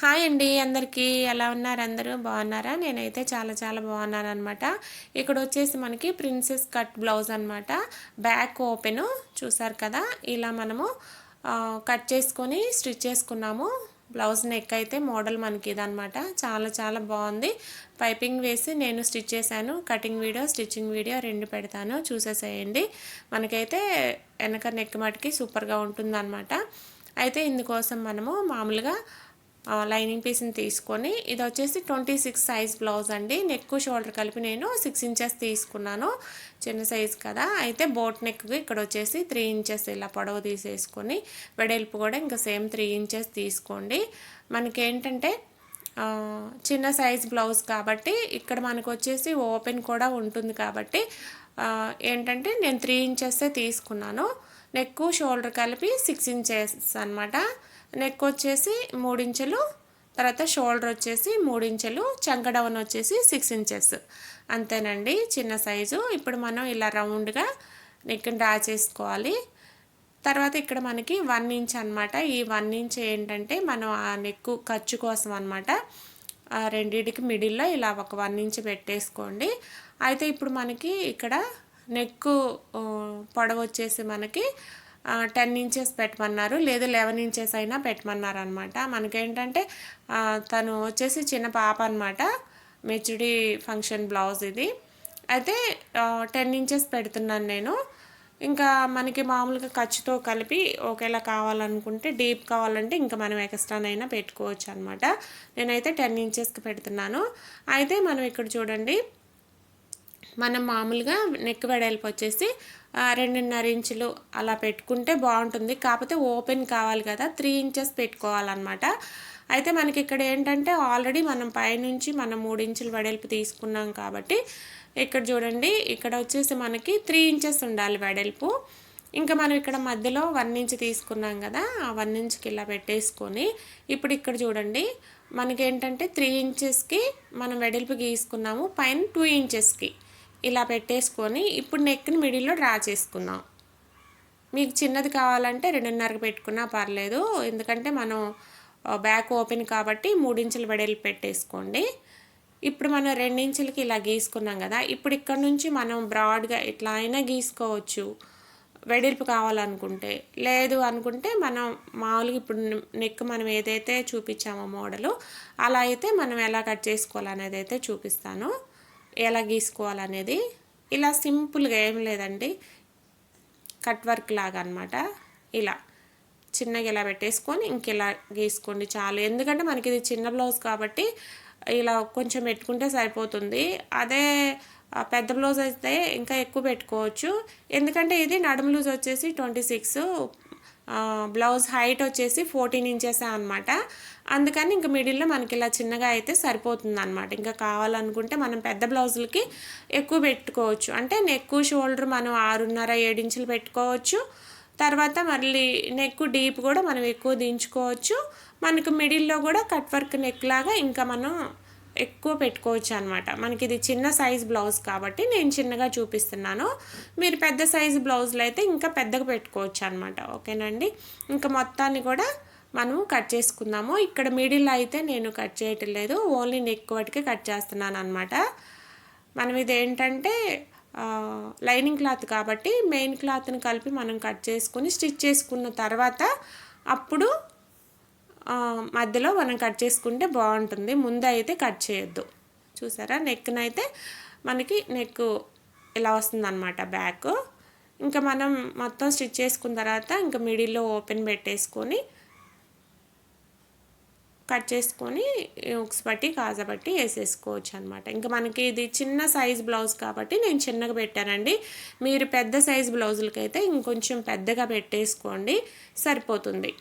Hi అండి అందరికీ. ఎలా ఉన్నారు అందరూ? బాగున్నారా? నేనైతే చాలా చాలా బాగున్నాను అనమాట ఇక్కడ వచ్చేసి మనకి ప్రిన్సెస్ కట్ బ్లౌజ్ అనమాట బ్యాక్ ఓపెన్ చూసారు కదా? ఇలా మనము కట్ చేసుకొని స్టిచ్ చేసుకున్నాము. బ్లౌజ్ నెక్ అయితే మోడల్ మనకి ఇదనమాట చాలా చాలా బాగుంది. పైపింగ్ వేసి నేను స్టిచ్ చేశాను. కటింగ్ వీడియో స్టిచ్చింగ్ వీడియో రెండు పెడతాను. చూసేసేయండి. మనకైతే వెనక నెక్ మటుకి సూపర్గా ఉంటుందన్నమాట. అయితే ఇందుకోసం మనము మామూలుగా లైనింగ్ పీస్ని తీసుకొని ఇది వచ్చేసి ట్వంటీ సిక్స్ సైజ్ బ్లౌజ్ అండి. నెక్ షోల్డర్ కలిపి నేను సిక్స్ ఇంచెస్ తీసుకున్నాను. చిన్న సైజ్ కదా. అయితే బోట్ నెక్ ఇక్కడ వచ్చేసి త్రీ ఇంచెస్ ఇలా పొడవు తీసేసుకొని వెడల్పు కూడా ఇంకా సేమ్ త్రీ ఇంచెస్ తీసుకోండి. మనకి ఏంటంటే చిన్న సైజ్ బ్లౌజ్ కాబట్టి ఇక్కడ మనకు వచ్చేసి ఓపెన్ కూడా ఉంటుంది కాబట్టి ఏంటంటే నేను త్రీ ఇంచెస్ తీసుకున్నాను. నెక్ షోల్డర్ కలిపి సిక్స్ ఇంచెస్ అనమాట నెక్ వచ్చేసి మూడించెలు తర్వాత షోల్డర్ వచ్చేసి మూడించెలు చంకడవన్ వచ్చేసి సిక్స్ ఇంచెస్ అంతేనండి చిన్న సైజు ఇప్పుడు మనం ఇలా రౌండ్గా నెక్ని డ్రా చేసుకోవాలి. తర్వాత ఇక్కడ మనకి వన్ ఇంచ్ అనమాట ఈ వన్ ఇంచ్ ఏంటంటే మనం ఆ నెక్ ఖర్చు కోసం అనమాట రెండింటికి మిడిల్లో ఇలా ఒక వన్ ఇంచ్ పెట్టేసుకోండి. అయితే ఇప్పుడు మనకి ఇక్కడ నెక్ పొడవు వచ్చేసి మనకి టెన్ ఇంచెస్ పెట్టమన్నారు. లేదు లెవెన్ ఇంచెస్ అయినా పెట్టమన్నారు అనమాట మనకేంటంటే తను వచ్చేసి చిన్న పాప అనమాట. మెచ్యూరిటీ ఫంక్షన్ బ్లౌజ్ ఇది. అయితే టెన్ ఇంచెస్ పెడుతున్నాను నేను. ఇంకా మనకి మామూలుగా ఖర్చుతో కలిపి ఒకేలా కావాలనుకుంటే డీప్ కావాలంటే ఇంకా మనం ఎక్స్ట్రానైనా పెట్టుకోవచ్చు అనమాట నేనైతే టెన్ ఇంచెస్కి పెడుతున్నాను. అయితే మనం ఇక్కడ చూడండి. మనం మామూలుగా నెక్ వెడల్పు వచ్చేసి రెండున్నర ఇంచులు అలా పెట్టుకుంటే బాగుంటుంది. కాకపోతే ఓపెన్ కావాలి కదా త్రీ ఇంచెస్ పెట్టుకోవాలన్నమాట. అయితే మనకి ఇక్కడ ఏంటంటే ఆల్రెడీ మనం పైనుంచి మనం మూడు ఇంచులు వెడల్పు తీసుకున్నాం కాబట్టి ఇక్కడ చూడండి ఇక్కడ వచ్చేసి మనకి త్రీ ఇంచెస్ ఉండాలి వెడల్పు. ఇంకా మనం ఇక్కడ మధ్యలో వన్ ఇంచ్ తీసుకున్నాం కదా ఆ వన్ ఇంచ్కి ఇలా పెట్టేసుకొని ఇప్పుడు ఇక్కడ చూడండి మనకి ఏంటంటే త్రీ ఇంచెస్కి మనం వెడల్పు గీసుకున్నాము పైన టూ ఇంచెస్కి. ఇలా పెట్టేసుకొని ఇప్పుడు నెక్ని మిడిల్లో డ్రా చేసుకుందాం. మీకు చిన్నది కావాలంటే రెండున్నరకు పెట్టుకున్నా పర్లేదు. ఎందుకంటే మనం బ్యాక్ ఓపెన్ కాబట్టి మూడించులు వెడల్పు పెట్టేసుకోండి. ఇప్పుడు మనం రెండించులకి ఇలా గీసుకున్నాం కదా ఇప్పుడు ఇక్కడ నుంచి మనం బ్రాడ్గా ఇట్లా అయినా గీసుకోవచ్చు. వెడల్పు కావాలనుకుంటే. లేదు అనుకుంటే మనం మామూలుగా ఇప్పుడు నెక్ మనం ఏదైతే చూపించామో మోడలు అలా అయితే మనం ఎలా కట్ చేసుకోవాలనేది అయితే చూపిస్తాను. ఎలా గీసుకోవాలనేది ఇలా సింపుల్గా ఏం లేదండి. కట్ వర్క్ లాగా అనమాట ఇలా చిన్నగా ఇలా పెట్టేసుకొని ఇంక ఇలా గీసుకోండి చాలు. ఎందుకంటే మనకి ఇది చిన్న బ్లౌజ్ కాబట్టి ఇలా కొంచెం పెట్టుకుంటే సరిపోతుంది. అదే పెద్ద బ్లౌజ్ అయితే ఇంకా ఎక్కువ పెట్టుకోవచ్చు. ఎందుకంటే ఇది నడుము లూజ్ వచ్చేసి ట్వంటీ సిక్స్ బ్లౌజ్ హైట్ వచ్చేసి ఫోర్టీన్ ఇంచెస్ అనమాట అందుకని ఇంకా మిడిల్లో మనకి ఇలా చిన్నగా అయితే సరిపోతుంది అనమాట ఇంకా కావాలనుకుంటే మనం పెద్ద బ్లౌజులకి ఎక్కువ పెట్టుకోవచ్చు. అంటే నెక్ షోల్డర్ మనం ఆరున్నర ఏడించులు పెట్టుకోవచ్చు. తర్వాత మళ్ళీ నెక్ డీప్ కూడా మనం ఎక్కువ దించుకోవచ్చు. మనకు మిడిల్లో కూడా కట్ వర్క్ నెక్ లాగా ఇంకా మనం ఎక్కువ పెట్టుకోవచ్చు అనమాట మనకి ఇది చిన్న సైజ్ బ్లౌజ్ కాబట్టి నేను చిన్నగా చూపిస్తున్నాను. మీరు పెద్ద సైజ్ బ్లౌజ్లు అయితే ఇంకా పెద్దగా పెట్టుకోవచ్చు అనమాట ఓకేనండి? ఇంకా మొత్తాన్ని కూడా మనము కట్ చేసుకుందాము. ఇక్కడ మిడిల్ అయితే నేను కట్ చేయటం లేదు. ఓన్లీ నెక్ వాటికి కట్ చేస్తున్నాను అనమాట మనం ఇది ఏంటంటే లైనింగ్ క్లాత్ కాబట్టి మెయిన్ క్లాత్ని కలిపి మనం కట్ చేసుకుని స్టిచ్ చేసుకున్న తర్వాత అప్పుడు మధ్యలో మనం కట్ చేసుకుంటే బాగుంటుంది. ముందు అయితే కట్ చేయొద్దు. చూసారా? నెక్నైతే మనకి నెక్ ఇలా వస్తుందన్నమాట బ్యాక్. ఇంకా మనం మొత్తం స్టిచ్ చేసుకున్న తర్వాత ఇంకా మిడిల్లో ఓపెన్ పెట్టేసుకొని కట్ చేసుకొని ఉక్స్ బట్టి కాజా బట్టి వేసేసుకోవచ్చు అనమాట ఇంకా మనకి ఇది చిన్న సైజ్ బ్లౌజ్ కాబట్టి నేను చిన్నగా పెట్టానండి. మీరు పెద్ద సైజ్ బ్లౌజులకైతే ఇంకొంచెం పెద్దగా పెట్టేసుకోండి. సరిపోతుంది.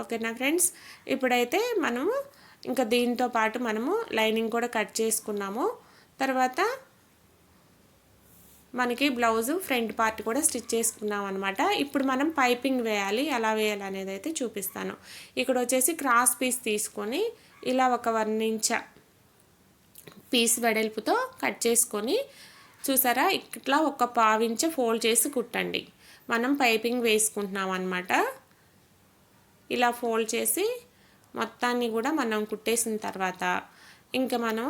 ఓకేనా ఫ్రెండ్స్? ఇప్పుడైతే మనము ఇంకా దీంతో పాటు మనము లైనింగ్ కూడా కట్ చేసుకున్నాము. తర్వాత మనకి బ్లౌజ్ ఫ్రంట్ పార్ట్ కూడా స్టిచ్ చేసుకున్నాం అనమాట ఇప్పుడు మనం పైపింగ్ వేయాలి. ఎలా వేయాలి అనేది అయితే చూపిస్తాను. ఇక్కడ వచ్చేసి క్రాస్ పీస్ తీసుకొని ఇలా ఒక వన్ ఇంచ పీస్ వెడల్పుతో కట్ చేసుకొని చూసారా? ఇట్లా ఒక పావించ ఫోల్డ్ చేసి కుట్టండి. మనం పైపింగ్ వేసుకుంటున్నాం అనమాట ఇలా ఫోల్డ్ చేసి మొత్తాన్ని కూడా మనం కుట్టేసిన తర్వాత ఇంకా మనం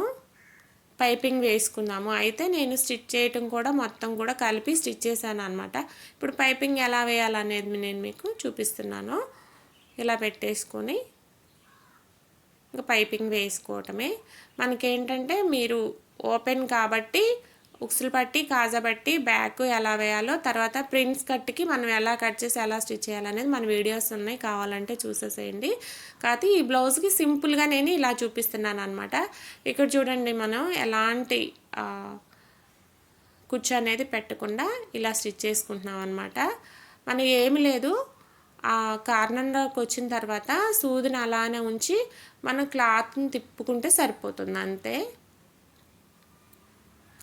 పైపింగ్ వేసుకుందాము అయితే నేను స్టిచ్ చేయటం కూడా మొత్తం కూడా కలిపి స్టిచ్ చేశాను అనమాట ఇప్పుడు పైపింగ్ ఎలా వేయాలనేది నేను మీకు చూపిస్తున్నాను. ఇలా పెట్టేసుకొని ఇంకా పైపింగ్ వేసుకోవటమే. మనకేంటంటే మీరు ఓపెన్ కాబట్టి ఉక్సులు పట్టి కాజా పట్టి బ్యాక్ ఎలా వేయాలో తర్వాత ప్రింట్స్ కట్కి మనం ఎలా కట్ చేసి ఎలా స్టిచ్ చేయాలనేది మన వీడియోస్ ఉన్నాయి. కావాలంటే చూసేసేయండి. కాకపోతే ఈ బ్లౌజ్కి సింపుల్గా నేను ఇలా చూపిస్తున్నాను అనమాట ఇక్కడ చూడండి మనం ఎలాంటి కుచ్చు అనేది పెట్టకుండా ఇలా స్టిచ్ చేసుకుంటున్నాం అనమాట మనం ఏమి లేదు. ఆ కార్నర్లోకి వచ్చిన తర్వాత సూదిని అలానే ఉంచి మనం క్లాత్ని తిప్పుకుంటే సరిపోతుంది. అంతే.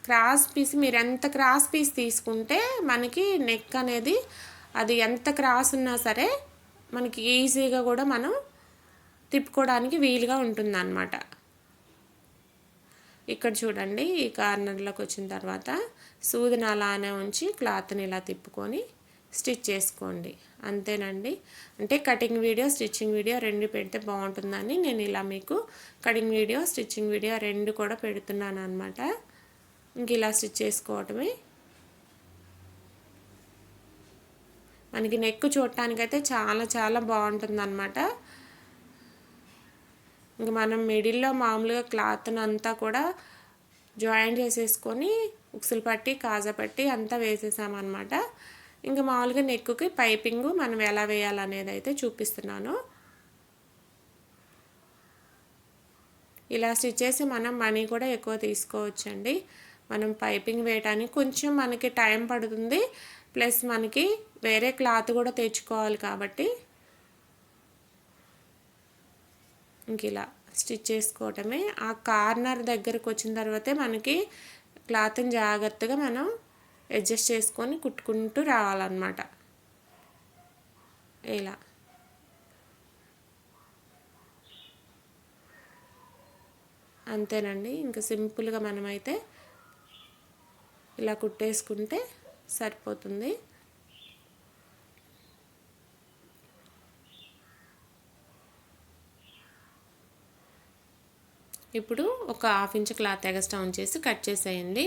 క్రాస్ పీస్ మీరు ఎంత క్రాస్ పీస్ తీసుకుంటే మనకి నెక్ అనేది అది ఎంత క్రాస్ ఉన్నా సరే మనకి ఈజీగా కూడా మనం తిప్పుకోవడానికి వీలుగా ఉంటుందన్నమాట. ఇక్కడ చూడండి ఈ కార్నర్లోకి వచ్చిన తర్వాత సూదిని అలానే ఉంచి క్లాత్ని ఇలా తిప్పుకొని స్టిచ్ చేసుకోండి. అంతేనండి. అంటే కటింగ్ వీడియో స్టిచ్చింగ్ వీడియో రెండు పెడితే బాగుంటుందని నేను ఇలా మీకు కటింగ్ వీడియో స్టిచ్చింగ్ వీడియో రెండు కూడా పెడుతున్నాను అనమాట ఇంక ఇలా స్టిచ్ చేసుకోవటమే. మనకి నెక్ చూడటానికైతే చాలా చాలా బాగుంటుంది అనమాట ఇంక మనం మిడిల్లో మామూలుగా క్లాత్ని అంతా కూడా జాయిన్ చేసేసుకొని ఉక్సులు పట్టి కాజా పట్టి అంతా వేసేసామన్నమాట. ఇంకా మామూలుగా నెక్కుకి పైపింగ్ మనం ఎలా వేయాలనేది అయితే చూపిస్తున్నాను. ఇలా స్టిచ్ చేసి మనం మనీ కూడా ఎక్కువ తీసుకోవచ్చండి. మనం పైపింగ్ వేయడానికి కొంచెం మనకి టైం పడుతుంది. ప్లస్ మనకి వేరే క్లాత్ కూడా తెచ్చుకోవాలి కాబట్టి ఇంక ఇలా స్టిచ్ చేసుకోవటమే. ఆ కార్నర్ దగ్గరకు వచ్చిన తర్వాతే మనకి క్లాత్ని జాగ్రత్తగా మనం అడ్జస్ట్ చేసుకొని కుట్టుకుంటూ రావాలన్నమాట. ఇలా. అంతేనండి. ఇంకా సింపుల్గా మనమైతే ఇలా కుట్టేసుకుంటే సరిపోతుంది. ఇప్పుడు ఒక హాఫ్ ఇంచ్ క్లాత్ ఎగస్ట్రా ఉంచేసి కట్ చేసేయండి.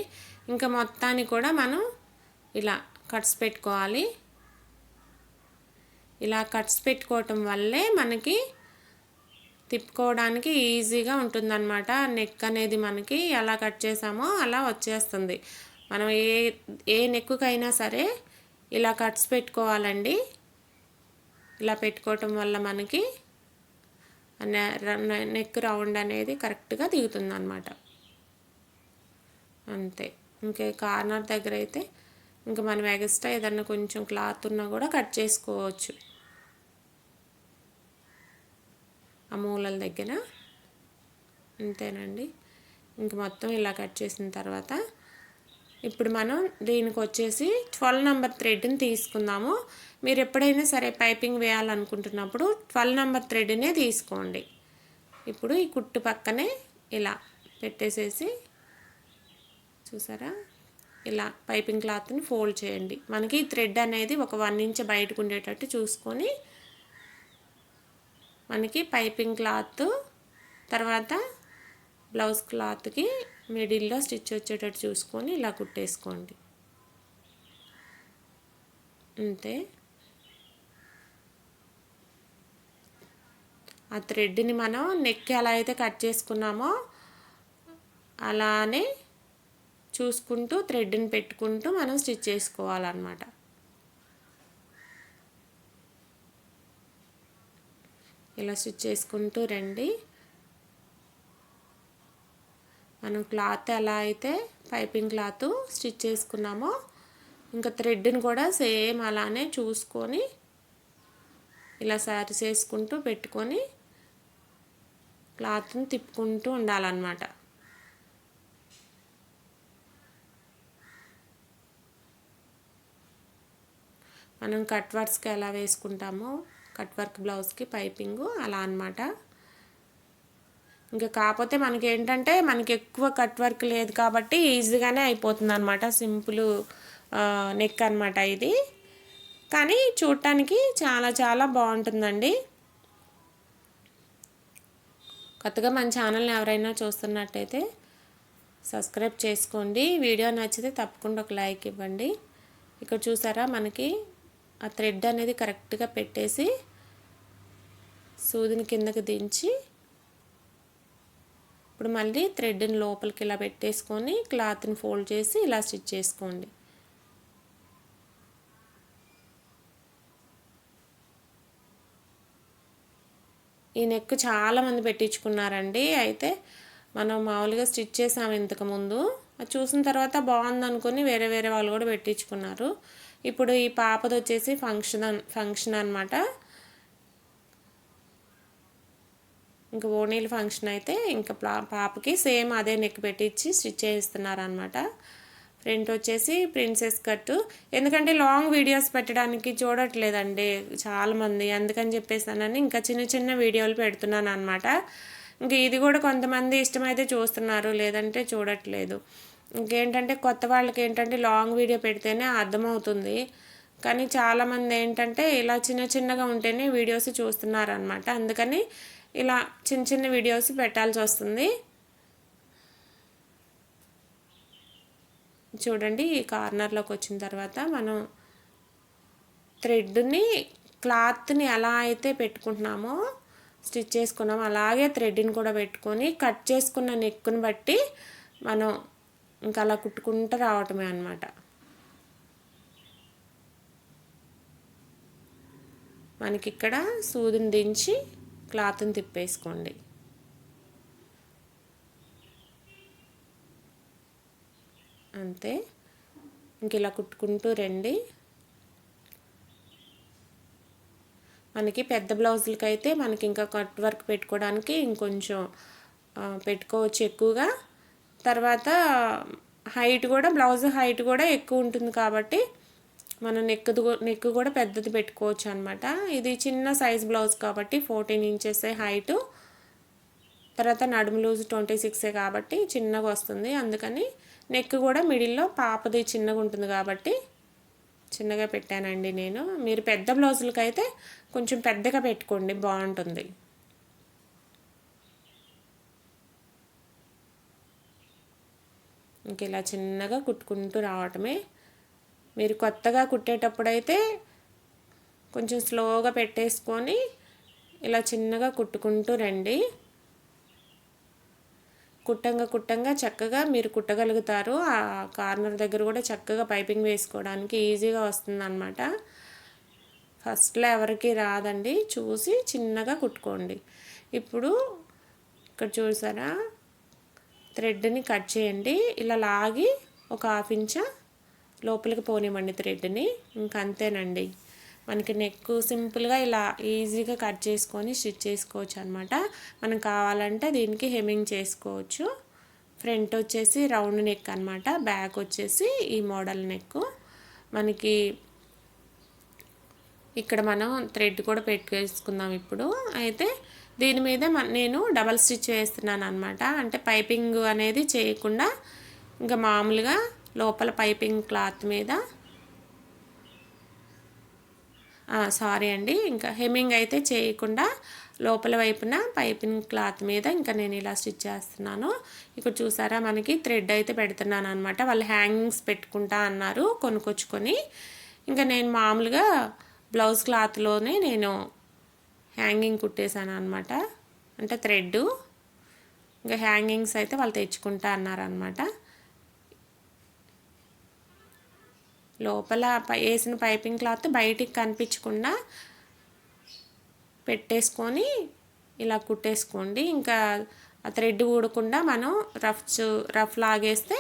ఇంకా మొత్తాన్ని కూడా మనం ఇలా కట్స్ పెట్టుకోవాలి. ఇలా కట్స్ పెట్టుకోవటం వల్లే మనకి తిప్పుకోవడానికి ఈజీగా ఉంటుందన్నమాట. నెక్ అనేది మనకి ఎలా కట్ చేసామో అలా వచ్చేస్తుంది. మనం ఏ ఏ నెక్కుకైనా సరే ఇలా కట్స్ పెట్టుకోవాలండి. ఇలా పెట్టుకోవటం వల్ల మనకి నెక్ రౌండ్ అనేది కరెక్ట్గా దిగుతుంది అనమాట అంతే. ఇంకే కార్నర్ దగ్గర అయితే ఇంకా మనం ఎగస్ట్రా ఏదన్నా కొంచెం క్లాత్ ఉన్నా కూడా కట్ చేసుకోవచ్చు. ఆ మూలల దగ్గర. అంతేనండి. ఇంక మొత్తం ఇలా కట్ చేసిన తర్వాత ఇప్పుడు మనం దీనికి వచ్చేసి ట్వెల్వ్ నెంబర్ థ్రెడ్ని తీసుకుందాము. మీరు ఎప్పుడైనా సరే పైపింగ్ వేయాలనుకుంటున్నప్పుడు ట్వెల్వ్ నెంబర్ థ్రెడ్నే తీసుకోండి. ఇప్పుడు ఈ కుట్టు పక్కనే ఇలా పెట్టేసేసి చూసారా? ఇలా పైపింగ్ క్లాత్ని ఫోల్డ్ చేయండి. మనకి థ్రెడ్ అనేది ఒక వన్ ఇంచ్ బయటకు ఉండేటట్టు చూసుకొని మనకి పైపింగ్ క్లాత్ తర్వాత బ్లౌజ్ క్లాత్కి మిడిల్లో స్టిచ్ వచ్చేటట్టు చూసుకొని ఇలా కుట్టేసుకోండి. అంతే. ఆ థ్రెడ్ని మనం నెక్ ఎలా అయితే కట్ చేసుకున్నామో అలానే చూసుకుంటూ థ్రెడ్ని పెట్టుకుంటూ మనం స్టిచ్ చేసుకోవాలన్నమాట. ఇలా స్టిచ్ చేసుకుంటూ రండి. మనం క్లాత్ ఎలా అయితే పైపింగ్ క్లాత్ స్టిచ్ చేసుకున్నామో ఇంకా థ్రెడ్ని కూడా సేమ్ అలానే చూసుకొని ఇలా సారీ చేసుకుంటూ పెట్టుకొని క్లాత్ని తిప్పుకుంటూ ఉండాలన్నమాట. మనం కట్ వర్క్స్కి ఎలా వేసుకుంటామో కట్ వర్క్ బ్లౌజ్కి పైపింగు అలా అనమాట ఇంకా కాకపోతే మనకి ఏంటంటే మనకి ఎక్కువ కట్ వర్క్ లేదు కాబట్టి ఈజీగానే అయిపోతుంది అనమాట సింపుల్ నెక్ అనమాట ఇది. కానీ చూడటానికి చాలా చాలా బాగుంటుందండి. కొత్తగా మన ఛానల్ని ఎవరైనా చూస్తున్నట్టయితే సబ్స్క్రైబ్ చేసుకోండి. వీడియో నచ్చితే తప్పకుండా ఒక లైక్ ఇవ్వండి. ఇక్కడ చూసారా మనకి ఆ థ్రెడ్ అనేది కరెక్ట్గా పెట్టేసి సూదిని కిందకి దించి ఇప్పుడు మళ్ళీ థ్రెడ్ని లోపలికి ఇలా పెట్టేసుకొని క్లాత్ని ఫోల్డ్ చేసి ఇలా స్టిచ్ చేసుకోండి. ఈ నెక్ చాలామంది పెట్టించుకున్నారండి. అయితే మనం మామూలుగా స్టిచ్ చేసాము ఇంతకుముందు అది చూసిన తర్వాత బాగుంది అనుకుని వేరే వేరే వాళ్ళు కూడా పెట్టించుకున్నారు. ఇప్పుడు ఈ పాపది వచ్చేసి ఫంక్షన్ ఫంక్షన్ అనమాట ఇంకా ఓనీల ఫంక్షన్ అయితే ఇంకా పాపకి సేమ్ అదే నెక్ పెట్టించి స్టిచ్ చేయిస్తున్నారు అనమాట ఫ్రంట్ వచ్చేసి ప్రిన్సెస్ కట్టు ఎందుకంటే లాంగ్ వీడియోస్ పెట్టడానికి చూడట్లేదండి చాలామంది. అందుకని చెప్పేసానని ఇంకా చిన్న చిన్న వీడియోలు పెడుతున్నాను అనమాట ఇంక ఇది కూడా కొంతమంది ఇష్టమైతే చూస్తున్నారు లేదంటే చూడట్లేదు. ఇంకేంటంటే కొత్త వాళ్ళకి ఏంటంటే లాంగ్ వీడియో పెడితేనే అర్థమవుతుంది. కానీ చాలామంది ఏంటంటే ఇలా చిన్న చిన్నగా ఉంటేనే వీడియోస్ చూస్తున్నారు అనమాట అందుకని ఇలా చిన్న చిన్న వీడియోస్ పెట్టాల్సి వస్తుంది. చూడండి ఈ కార్నర్లోకి వచ్చిన తర్వాత మనం థ్రెడ్ని క్లాత్ని ఎలా అయితే పెట్టుకుంటున్నామో స్టిచ్ చేసుకున్నాం అలాగే థ్రెడ్ని కూడా పెట్టుకొని కట్ చేసుకున్న నెక్కుని బట్టి మనం ఇంకా అలా కుట్టుకుంటూ రావటమే అనమాట మనకి ఇక్కడ సూదిని దించి క్లాత్ని తిప్పేసుకోండి. అంతే. ఇంక ఇలా కుట్టుకుంటూ రండి. మనకి పెద్ద బ్లౌజులకి అయితే మనకి ఇంకా కట్ వర్క్ పెట్టుకోవడానికి ఇంకొంచెం పెట్టుకోవచ్చు ఎక్కువగా. తర్వాత హైట్ కూడా బ్లౌజ్ హైట్ కూడా ఎక్కువ ఉంటుంది కాబట్టి మనం నెక్ నెక్ కూడా పెద్దది పెట్టుకోవచ్చు అనమాట ఇది చిన్న సైజ్ బ్లౌజ్ కాబట్టి ఫోర్టీన్ ఇంచెస్ హైటు. తర్వాత నడుము లూజ్ ట్వంటీ సిక్సే కాబట్టి చిన్నగా వస్తుంది. అందుకని నెక్ కూడా మిడిల్లో పాపది చిన్నగా ఉంటుంది కాబట్టి చిన్నగా పెట్టానండి నేను. మీరు పెద్ద బ్లౌజులకి అయితే కొంచెం పెద్దగా పెట్టుకోండి బాగుంటుంది. ఇంక ఇలా చిన్నగా కుట్టుకుంటూ రావటమే. మీరు కొత్తగా కుట్టేటప్పుడైతే కొంచెం స్లోగా పెట్టేసుకొని ఇలా చిన్నగా కుట్టుకుంటూ రండి. కుట్టంగా కుట్టంగా చక్కగా మీరు కుట్టగలుగుతారు. ఆ కార్నర్ దగ్గర కూడా చక్కగా పైపింగ్ వేసుకోవడానికి ఈజీగా వస్తుంది అనమాట ఫస్ట్లో ఎవరికి రాదండి. చూసి చిన్నగా కుట్టుకోండి. ఇప్పుడు ఇక్కడ చూసారా? థ్రెడ్ని కట్ చేయండి. ఇలా లాగి ఒక హాఫ్ ఇంచా లోపలికి పోనివ్వండి థ్రెడ్ని. ఇంకంతేనండి మనకి నెక్ సింపుల్గా ఇలా ఈజీగా కట్ చేసుకొని స్టిచ్ చేసుకోవచ్చు అనమాట మనం కావాలంటే దీనికి హెమింగ్ చేసుకోవచ్చు. ఫ్రంట్ వచ్చేసి రౌండ్ నెక్ అనమాట బ్యాక్ వచ్చేసి ఈ మోడల్ నెక్. మనకి ఇక్కడ మనం థ్రెడ్ కూడా పెట్టుకేసుకుందాం ఇప్పుడు. అయితే దీని మీద నేను డబల్ స్టిచ్ వేస్తున్నాను అనమాట అంటే పైపింగ్ అనేది చేయకుండా ఇంకా మామూలుగా లోపల పైపింగ్ క్లాత్ మీద. సారీ అండి. ఇంకా హెమ్మింగ్ అయితే చేయకుండా లోపల వైపున పైపింగ్ క్లాత్ మీద ఇంకా నేను ఇలా స్టిచ్ చేస్తున్నాను. ఇక్కడ చూసారా మనకి థ్రెడ్ అయితే పెడుతున్నాను అనమాట వాళ్ళు హ్యాంగింగ్స్ పెట్టుకుంటా అన్నారు కొనుక్కొచ్చుకొని. ఇంకా నేను మామూలుగా బ్లౌజ్ క్లాత్లోనే నేను హ్యాంగింగ్ కుట్టేశాను అనమాట అంటే థ్రెడ్ ఇంకా హ్యాంగింగ్స్ అయితే వాళ్ళు తెచ్చుకుంటా అన్నారనమాట లోపల వేసిన పైపింగ్ క్లాత్ బయటికి కనిపించకుండా పెట్టేసుకొని ఇలా కుట్టేసుకోండి. ఇంకా ఆ థ్రెడ్ ఊడకుండా మనం రఫ్ రఫ్ లాగేస్తే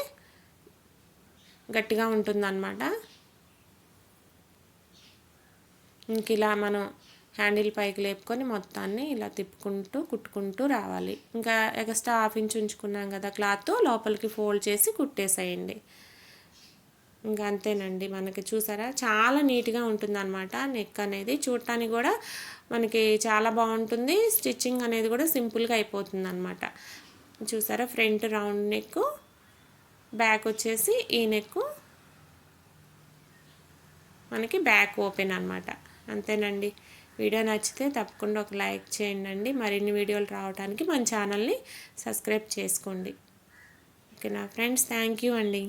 గట్టిగా ఉంటుందన్నమాట. ఇంక ఇలా మనం హ్యాండిల్ పైకి లేపుకొని మొత్తాన్ని ఇలా తిప్పుకుంటూ కుట్టుకుంటూ రావాలి. ఇంకా ఎక్స్ట్రా హాఫ్ ఇంచ్ ఉంచుకున్నాం కదా క్లాత్ లోపలికి ఫోల్డ్ చేసి కుట్టేసేయండి. ఇంకా అంతేనండి. మనకి చూసారా? చాలా నీట్గా ఉంటుంది అనమాట నెక్ అనేది. చూడటానికి కూడా మనకి చాలా బాగుంటుంది. స్టిచ్చింగ్ అనేది కూడా సింపుల్గా అయిపోతుంది అనమాట చూసారా? ఫ్రంట్ రౌండ్ నెక్ బ్యాక్ వచ్చేసి ఈ నెక్. మనకి బ్యాక్ ఓపెన్ అనమాట అంతేనండి. వీడియో నచ్చితే తప్పకుండా ఒక లైక్ చేయండి మరిన్ని వీడియోలు రావడానికి మన ఛానల్ని సబ్స్క్రైబ్ చేసుకోండి. ఓకేనా? ఫ్రెండ్స్ థ్యాంక్ యూ అండి.